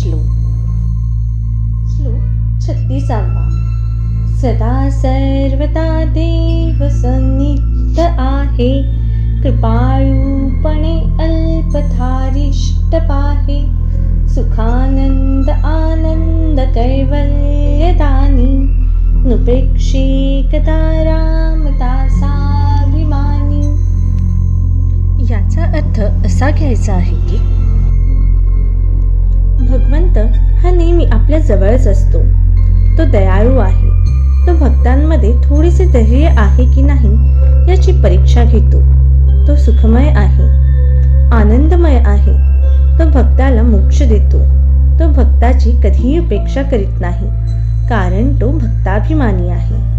श्लोक श्लोक छत्तीसावा. सदा सर्वदा देव सन्निध आहे. कृपाळूपणे अल्पधारिष्ट पाहे. सुखानंद आनंद कैवल्यदानी. नुपेक्षिकता रामतासाभिमानी याचा अर्थ असा घ्यायचा आहे की जवळच असतो. तो दयाळू आहे. तो भक्तांमध्ये थोडेसे धैर्य आहे की नाही याची परीक्षा घेतो. तो सुखमय आहे. आनंदमय आहे. तो भक्ताला मोक्ष देतो. तो भक्ताची कधीही उपेक्षा करीत नाही. कारण तो भक्ताभिमानी आहे.